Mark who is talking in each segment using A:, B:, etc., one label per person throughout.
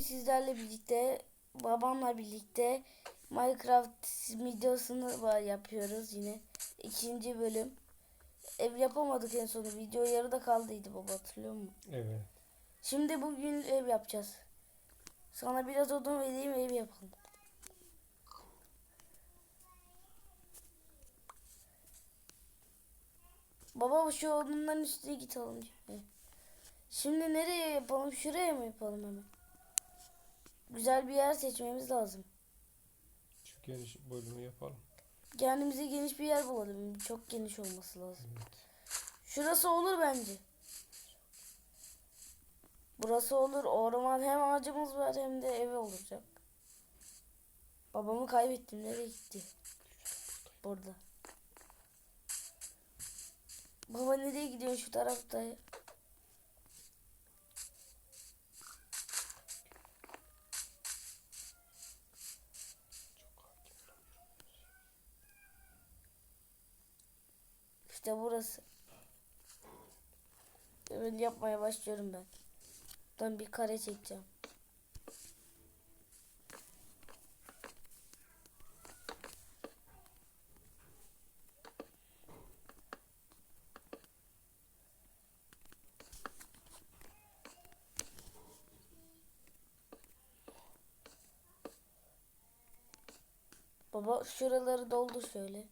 A: Sizlerle birlikte, babamla birlikte Minecraft videosunu var yapıyoruz yine. İkinci bölüm. Ev yapamadık en sonu. Video yarıda kaldıydı baba hatırlıyor musun?
B: Evet.
A: Şimdi bugün ev yapacağız. Sana biraz odun vereyim ev yapalım. Baba şu odunların üstüne git alalım. Şimdi nereye yapalım? Şuraya mı yapalım hemen? Güzel bir yer seçmemiz lazım.
B: Şu geniş bölümü yapalım.
A: Kendimize geniş bir yer bulalım. Çok geniş olması lazım.
B: Evet.
A: Şurası olur bence. Burası olur. Orman hem ağacımız var hem de evi olacak. Babamı kaybettim. Nereye gitti? Burada. Baba nereye gidiyorsun şu tarafta? İşte burası. Evet yapmaya başlıyorum ben. Ben bir kare çekeceğim. Baba şuraları doldur şöyle.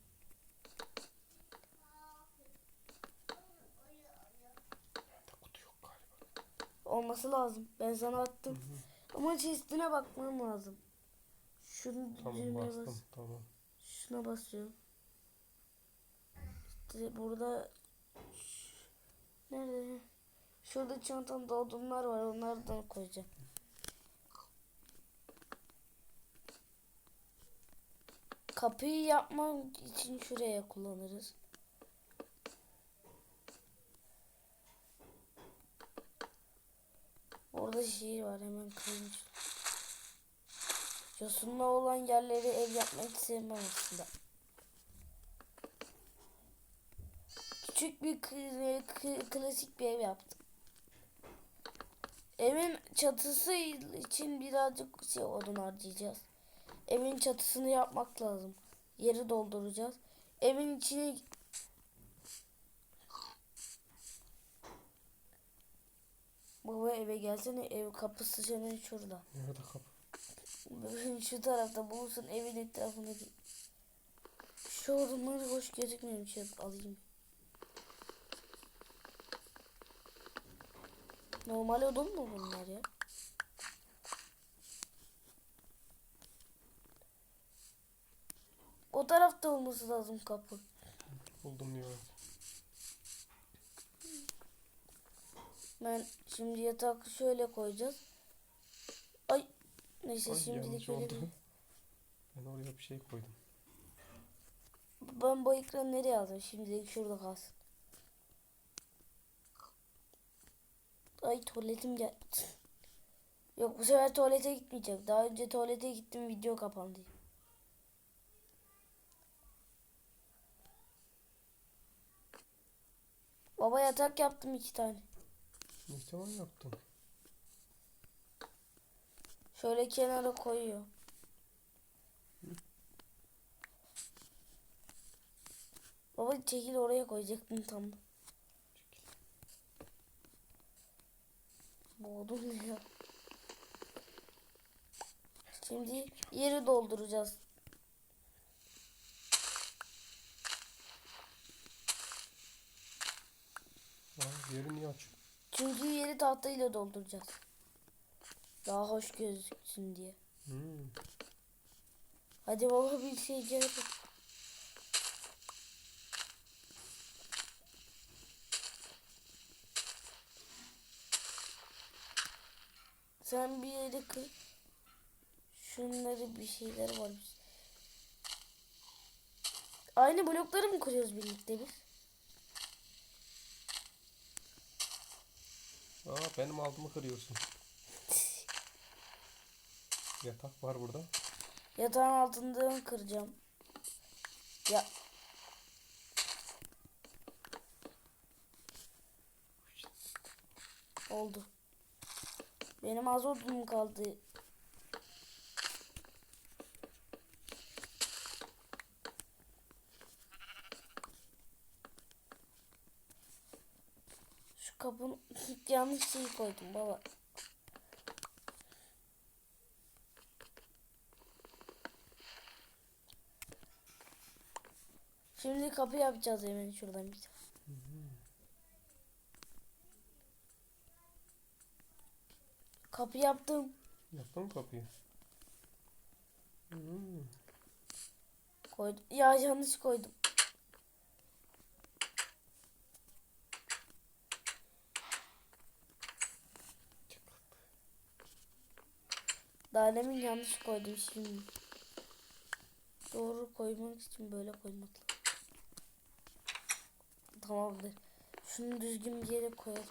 B: Kutu yok galiba.
A: Olması lazım. Ben sana attım. Ama chest'ine bakmam lazım. Şunun
B: Tamam bastım.
A: bas.
B: Tamam.
A: Şuna basıyorum. İşte burada nerede? Şurada çantamda odunlar var. Onlardan koyacağım. Kapıyı yapmam için şuraya kullanırız. Şey var hemen kırmış. Yosunla olan yerleri ev yapmak sevmem aslında. Küçük bir klasik bir ev yaptım. Evin çatısı için birazcık şey odun harcayacağız. Evin çatısını yapmak lazım. Yeri dolduracağız. Evin içine Baba eve gelsene ev kapısı senin şurada.
B: Nerede kapı?
A: Şu tarafta bulursun evin etrafında. Şu odunları hoş gözükmüyor şey alayım. Normal odun mu bunlar ya? O tarafta olması lazım kapı.
B: Buldum ya.
A: Ben şimdi yatak şöyle koyacağız. Ay neyse
B: Ay,
A: şimdilik öyle.
B: Ben oraya bir şey koydum.
A: Ben bu ekranı nereye aldım? Şimdilik şurada kalsın. Ay tuvaletim gel. Yok bu sefer tuvalete gitmeyeceğim. Daha önce tuvalete gittim video kapandı. Baba yatak yaptım iki tane.
B: Ne zaman yaptın?
A: Şöyle kenara koyuyor. Baba çekil oraya koyacaktım tam. odun ne ya? Şimdi yeri dolduracağız.
B: Aa, yeri niye açık?
A: Çünkü yeri tahtayla dolduracağız. Daha hoş gözüksün diye.
B: Hmm.
A: Hadi baba bir şey gel. Sen bir yere kır. Şunları bir şeyler var. Aynı blokları mı kırıyoruz birlikte biz?
B: Aa benim altımı kırıyorsun. Yatak var burada.
A: Yatağın altından kıracağım. Ya. Oldu. Benim az odunum kaldı. Kapının yanlış şeyi koydum baba. Şimdi kapı yapacağız hemen şuradan bir tane. Kapı yaptım.
B: Yaptın mı kapıyı? Hmm.
A: Koydum. Ya yanlış koydum. Daha demin yanlış koydum şimdi. Doğru koymak için böyle koymak. Tamamdır. Şunu düzgün bir yere koyalım.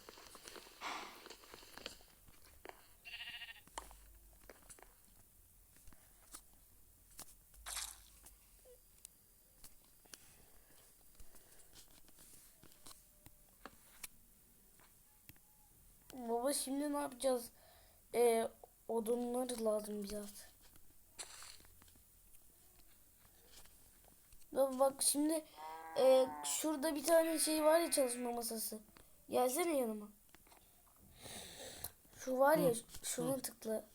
A: Baba şimdi ne yapacağız? Ee, odunlar lazım biraz. Bak şimdi e, şurada bir tane şey var ya çalışma masası. Gelsene yanıma. Şu var ya şunu tıkla.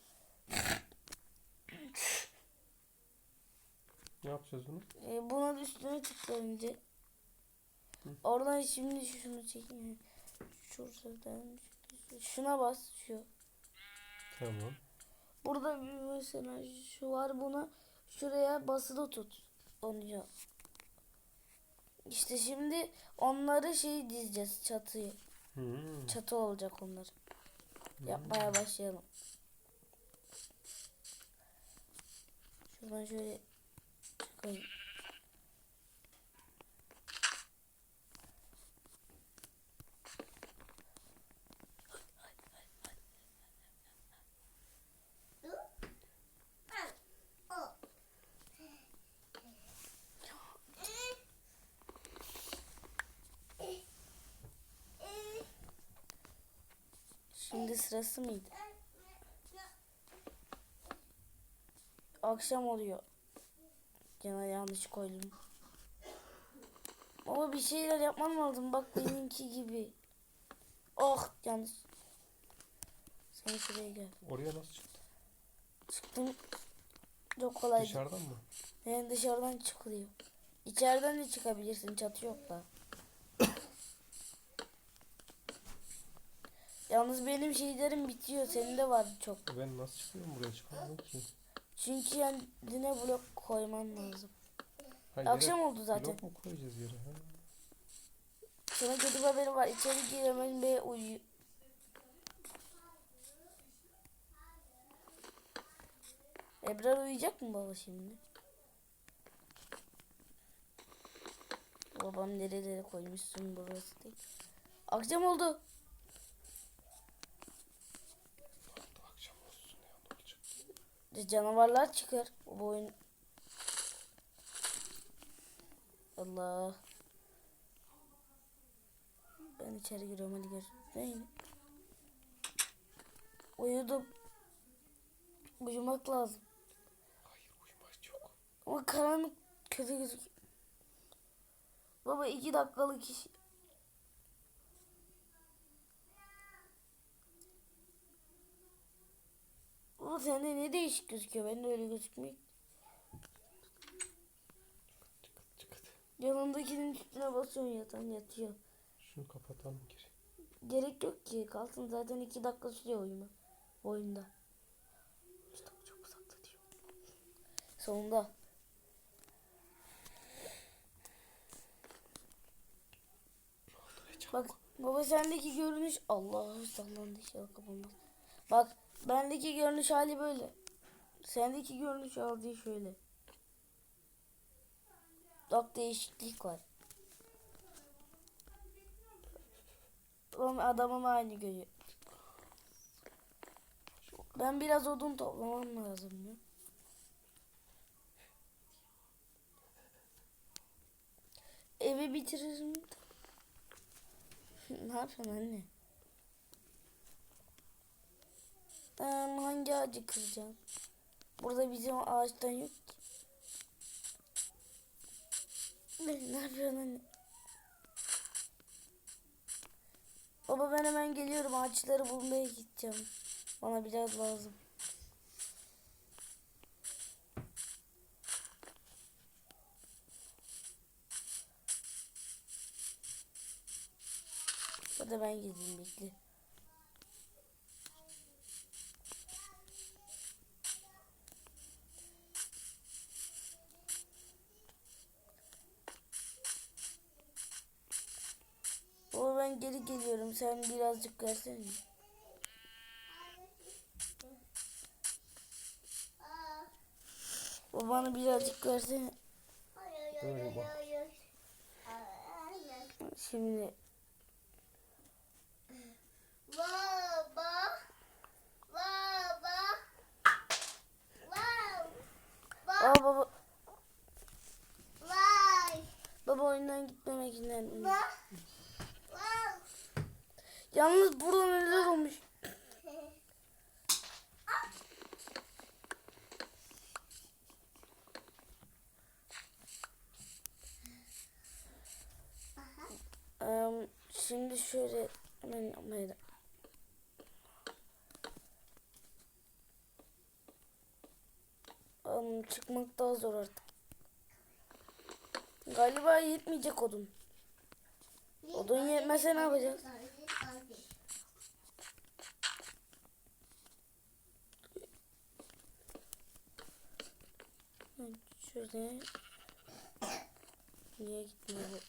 B: Ne yapacağız onu?
A: E, buna üstüne tıkla önce.
B: Hı.
A: Oradan şimdi şunu çekeyim. Şuradan şuna bas şu.
B: Tamam.
A: Burada bir mesela şu var buna şuraya basılı tut. Onu yap. İşte şimdi onları şey dizeceğiz çatıyı.
B: Hmm.
A: Çatı olacak onlar. Yapmaya başlayalım. Şuradan şöyle çıkayım. Şimdi sırası mıydı? Akşam oluyor. Gene yanlış koydum. Ama bir şeyler yapmam lazım. Bak benimki gibi. Oh yanlış. Sen şuraya gel.
B: Oraya nasıl çıktı?
A: Çıktım. Çok kolay.
B: Dışarıdan mı?
A: Yani dışarıdan çıkılıyor. İçeriden de çıkabilirsin. Çatı yok da. Yalnız benim şeylerim bitiyor. Senin de var çok.
B: E Ben nasıl çıkıyorum buraya çıkamadım ki.
A: Çünkü kendine blok koyman lazım.
B: Ha,
A: Akşam
B: yere
A: oldu zaten.
B: Blok mu koyacağız yere? Ha?
A: Sana kötü bir haberim var. İçeri gir hemen ve uyu. Ebrar uyuyacak mı baba şimdi? Babam nerelere koymuşsun burası değil. Akşam oldu.
B: Akşam olsun ya ne olacak?
A: E, Canavarlar çıkar. Bu oyun. Allah. Ben içeri giriyorum hadi gör. Neydi? Uyudum. Uyumak lazım.
B: Hayır uyumak yok.
A: Ama karanlık kötü gözüküyor. Baba iki dakikalık iş. Baba sende ne değişik gözüküyor. Bende öyle gözükmüyor. Yanındakinin üstüne basıyorsun yatan yatıyor.
B: Şunu kapatalım geri.
A: Gerek yok ki. Kalsın zaten iki dakika sürüyor oyunu. Oyunda.
B: İşte çok uzakta diyor.
A: Sonunda. Bak baba sendeki görünüş Allah sallandı inşallah kapanmaz. Bak bendeki görünüş hali böyle. Sendeki görünüş hali şöyle. Bak değişiklik var. Adamım aynı görüyor. Ben biraz odun toplamam lazım ya. Evi bitiririm. ne yapıyorsun anne? Ee, hangi ağacı kıracağım? Burada bizim ağaçtan yok ki. Ne, yapıyorsun anne? Baba ben hemen geliyorum. Ağaçları bulmaya gideceğim. Bana biraz lazım. Hadi ben gideyim bekle. Geri geliyorum. Sen birazcık versene. Baba bana birazcık versene.
B: Böyle bak.
A: Şimdi
C: Baba. Baba. Wow.
A: Aa baba
C: Vay.
A: baba oyundan gitmemek için
C: Bak.
A: Yalnız burada neler olmuş? Em, şimdi şöyle hemen yapmaya Em, çıkmak daha zor artık. Galiba yetmeyecek odun. Odun yetmezse ne yapacağız? Evet, Şöyle. Niye gitmiyor bu?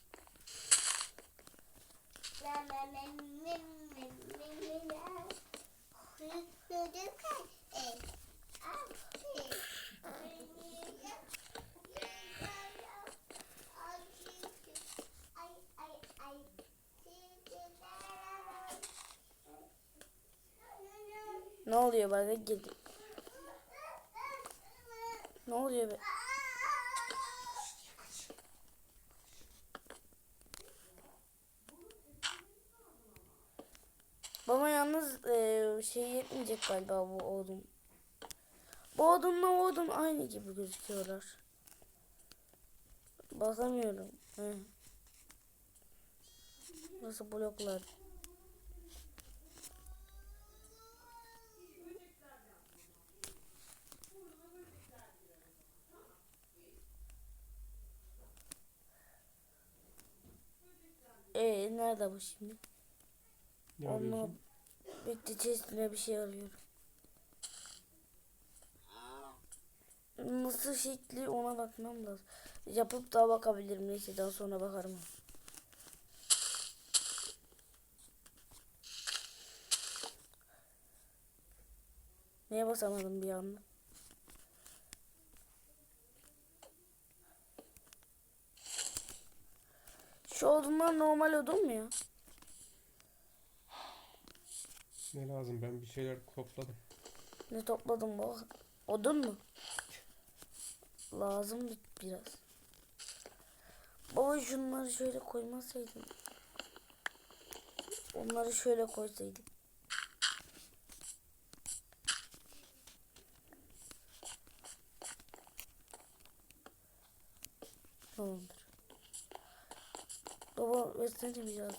A: Ne oluyor bana girdi. Ne oluyor be? Baba yalnız eee, yetmeyecek galiba bu odun. Bu odunla odun aynı gibi gözüküyorlar. Bakamıyorum. He. Nasıl bloklar? Ee nerede bu şimdi?
B: Ne
A: Onu
B: arıyorsun?
A: bekle chest'ine bir şey arıyorum. Nasıl şekli ona bakmam lazım. Yapıp daha bakabilirim neyse daha sonra bakarım. Neye basamadım bir anda? Şu odunlar normal odun mu ya?
B: Ne lazım? Ben bir şeyler topladım.
A: Ne topladım bu? Odun mu? Lazım bir- biraz. Baba şunları şöyle koymasaydın. Onları şöyle koysaydık. Tamamdır. Baba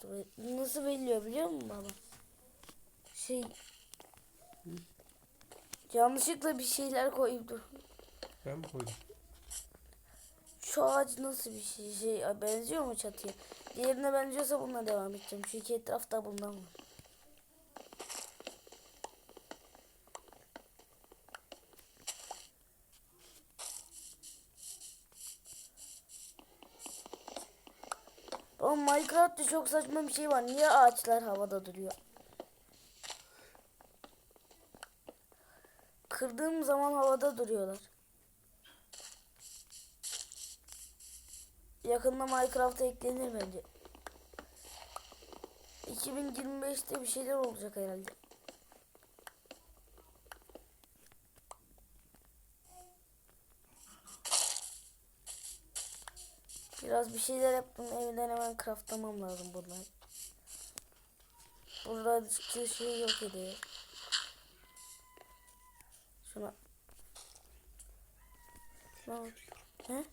A: ver. Nasıl belliyor biliyor musun baba? Şey Yanlışlıkla bir şeyler koyup dur.
B: Ben mi koydum?
A: Şu ağaç nasıl bir şey? şey benziyor mu çatıya? Diğerine benziyorsa bununla devam edeceğim. Çünkü etrafta bundan var. Ama Minecraft'ta çok saçma bir şey var. Niye ağaçlar havada duruyor? Kırdığım zaman havada duruyorlar. Yakında Minecraft'a eklenir bence. 2025'te bir şeyler olacak herhalde. Biraz bir şeyler yaptım. Evden hemen craftlamam lazım bunları. Burada şey yok ediyor. Şuna. Ne oldu? He?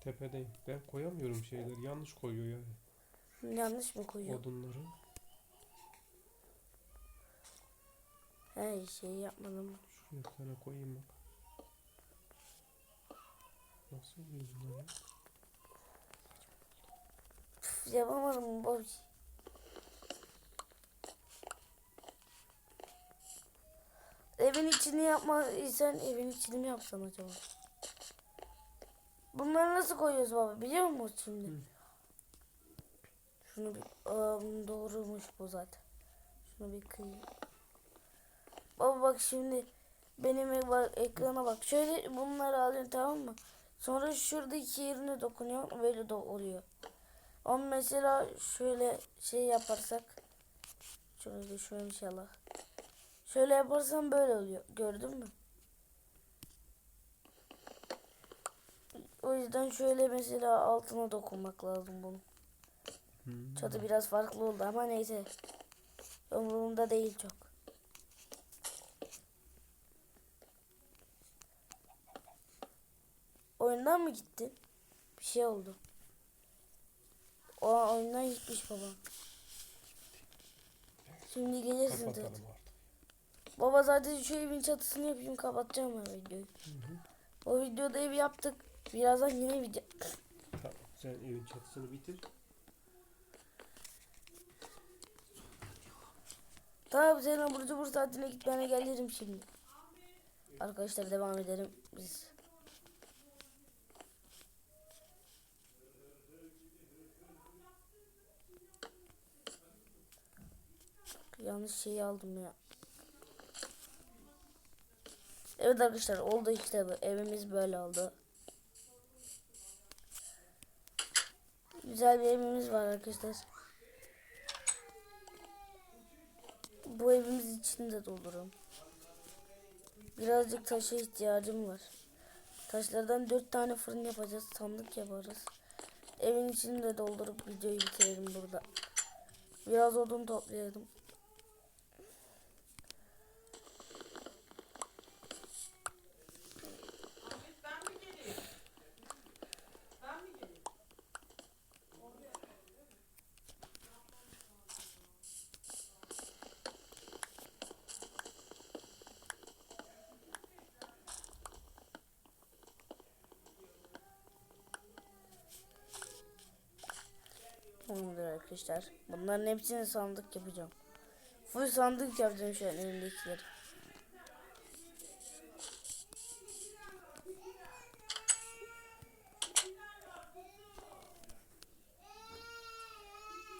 B: Tepedeyim. Ben koyamıyorum şeyleri. Yanlış koyuyor yani.
A: Yanlış mı koyuyor?
B: Odunları.
A: He şey yapmadım.
B: Şuraya tane koyayım bak. Nasıl oluyor bunlar ya?
A: Yapamadım boş. Evin içini yapma sen evin içini mi yapsan acaba? Bunları nasıl koyuyoruz baba biliyor musun şimdi?
B: Hı.
A: Şunu bir Aa, doğrumuş bu zaten. Şunu bir kıyayım. Baba bak şimdi benim e- bak, ekrana bak. Şöyle bunları alıyorsun tamam mı? Sonra şuradaki yerine dokunuyor böyle de oluyor. Ama mesela şöyle şey yaparsak şöyle düşmem inşallah. Şöyle yaparsam böyle oluyor. Gördün mü? O yüzden şöyle mesela altına dokunmak lazım bunun.
B: Hmm.
A: Çatı biraz farklı oldu ama neyse. Umurumda değil çok. Oyundan mı gitti? Bir şey oldu. O oyundan gitmiş baba. Şimdi gelirsin
B: Kapatalım.
A: Baba zaten şu evin çatısını yapayım kapatacağım ben videoyu.
B: Hı hı.
A: O videoda ev yaptık. Birazdan yine video.
B: Tamam. Sen evin çatısını bitir.
A: Tamam sen abur cubur saatine git ben gelirim şimdi. Arkadaşlar devam edelim biz. Yanlış şeyi aldım ya. Evet arkadaşlar oldu işte bu. Evimiz böyle oldu. Güzel bir evimiz var arkadaşlar. Bu evimiz için de doldururum. Birazcık taşa ihtiyacım var. Taşlardan dört tane fırın yapacağız. Sandık yaparız. Evin içini de doldurup videoyu bitirelim burada. Biraz odun toplayalım. Arkadaşlar. Bunların hepsini sandık yapacağım. Full sandık yapacağım şu an elimdekileri.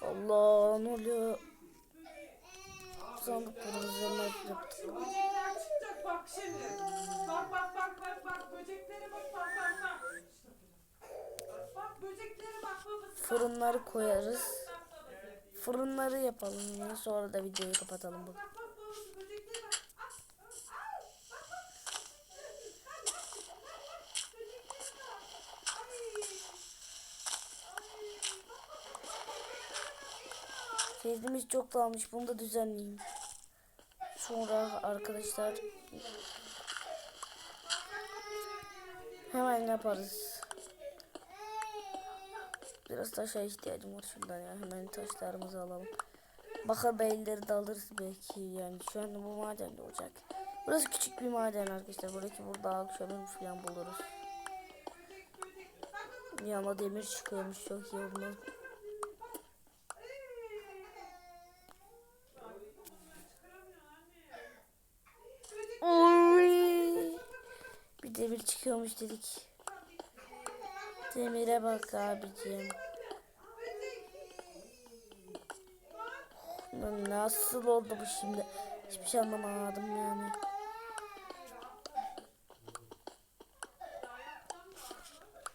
A: Allah ne oluyor? Sandıklarımızı yaptık.
D: Böcekler çıkacak bak şimdi. Bak bak bak bak bak böceklere bak bak bak. Bak, Bak böceklere bak babası.
A: Fırınları koyarız. Fırınları yapalım. Sonra da videoyu kapatalım. Bu.
D: Bak bak babası böceklere bak.
A: Kezdimiz çok dağılmış. Bunu da düzenleyeyim. Sonra arkadaşlar hemen yaparız. Biraz taşa ihtiyacım var şuradan ya. Hemen taşlarımızı alalım. Bakır beyleri de alırız belki yani. Şu anda bu maden de olacak. Burası küçük bir maden arkadaşlar. Buradaki burada akşamın falan buluruz. Yanına demir çıkıyormuş. Çok iyi olmalı. Oy. Bir demir çıkıyormuş dedik. Demire bak abicim. Nasıl oldu bu şimdi? Hiçbir şey anlamadım yani.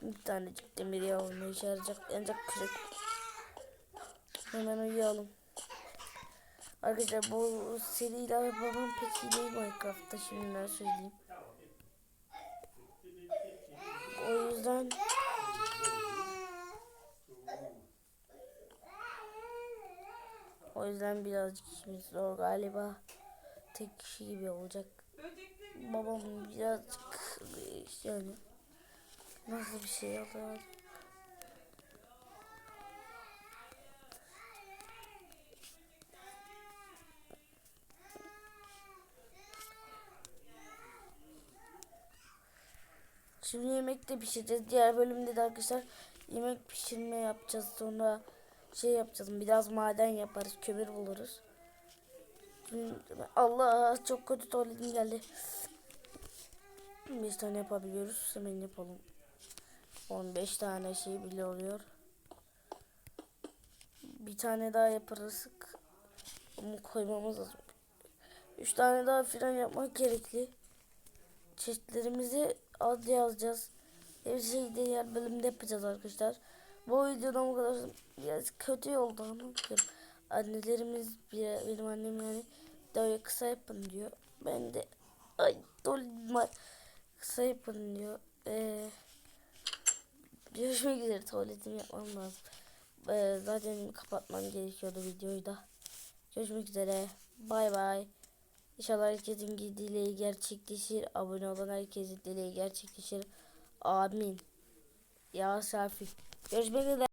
A: Bir tanecik demir ya ne işe yarayacak ancak kürek. Hemen uyuyalım. Arkadaşlar bu seriyle babam pek iyi değil Minecraft'ta şimdiden söyleyeyim. O yüzden O yüzden birazcık işimiz zor galiba. Tek kişi gibi olacak. Babam birazcık yani nasıl bir şey yapar? Şimdi yemek de pişireceğiz. Diğer bölümde de arkadaşlar yemek pişirme yapacağız. Sonra şey yapacağız. Biraz maden yaparız. Kömür buluruz. Allah çok kötü tuvaletim geldi. Bir tane yapabiliyoruz. Hemen yapalım. 15 tane şey bile oluyor. Bir tane daha yaparız. Bunu koymamız lazım. 3 tane daha filan yapmak gerekli. Çeşitlerimizi ad yazacağız. De diğer bölümde yapacağız arkadaşlar. Bu videoda bu kadar biraz kötü oldu ama bakıyorum. Annelerimiz bir- benim annem yani videoyu kısa yapın diyor. Ben de ay dolma kısa yapın diyor. Ee, görüşmek üzere tuvaletimi yapmam lazım. Ee, zaten kapatmam gerekiyordu videoyu da. Görüşmek üzere. Bay bay. İnşallah herkesin dileği gerçekleşir. Abone olan herkesin dileği gerçekleşir. Amin. Ya Safi. Görüşmek üzere.